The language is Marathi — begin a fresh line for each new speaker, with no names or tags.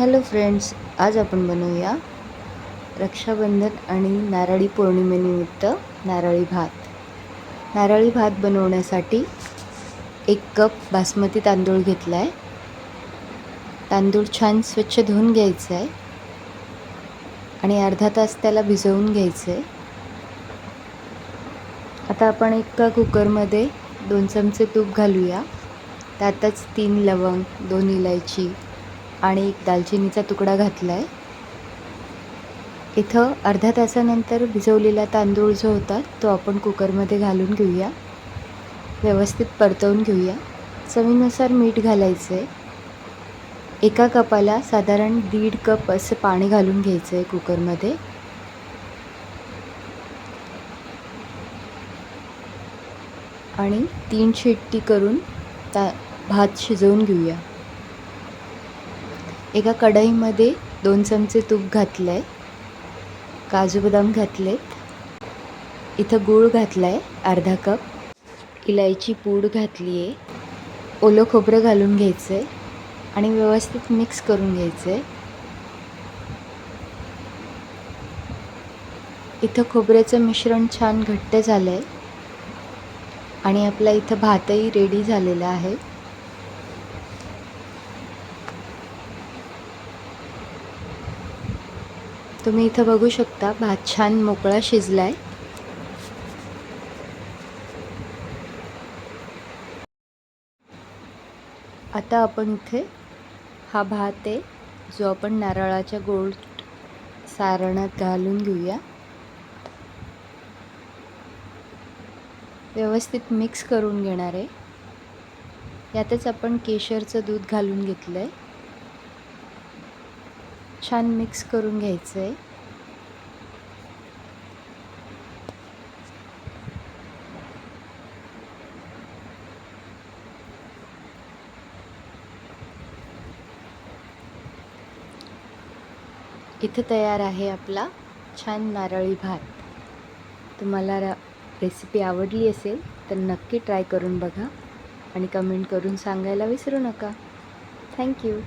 हॅलो फ्रेंड्स आज आपण बनवूया रक्षाबंधन आणि नारळी पौर्णिमेनिमित्त नारळी भात. नारळी भात बनवण्यासाठी एक कप बासमती तांदूळ घेतला आहे तांदूळ छान स्वच्छ धुवून घ्यायचं आहे आणि अर्धा तास त्याला भिजवून घ्यायचं आहे आता आपण एका कुकरमध्ये दोन चमचे तूप घालूया. त्यातच तीन लवंग दोन इलायची आणि एक दालचिनीचा तुकडा घातला आहे इथं अर्ध्या तासानंतर भिजवलेला तांदूळ जो होता तो आपण कुकरमध्ये घालून घेऊया. व्यवस्थित परतवून घेऊया. चवीनुसार मीठ घालायचं आहे एका कपाला साधारण दीड कप असं पाणी घालून घ्यायचं आहे कुकरमध्ये. आणि तीन शिट्टी करून ता भात शिजवून घेऊया. एका कढईमध्ये दोन चमचे तूप घातलं आहे काजू बदाम घातले इथं गूळ घातला आहे अर्धा कप. इलायची पूड घातली आहे ओलं खोबरं घालून घ्यायचं आहे आणि व्यवस्थित मिक्स करून घ्यायचं आहे इथं खोबऱ्याचं मिश्रण छान घट्ट झालं आहे आणि आपला इथं भातही रेडी झालेला आहे. तुम्ही इथं बघू शकता भात छान मोकळा शिजला आहे आता आपण इथे हा भात आहे जो आपण नारळाच्या गोल सारणात घालून घेऊया. व्यवस्थित मिक्स करून घेणार आहे. यातच आपण केशरचं दूध घालून घेतलं आहे छान मिक्स करून घ्यायचं आहे इथं तयार आहे आपला छान नारळी भात. तुम्हाला रा रेसिपी आवडली असेल तर नक्की ट्राय करून बघा आणि कमेंट करून सांगायला विसरू नका. थँक्यू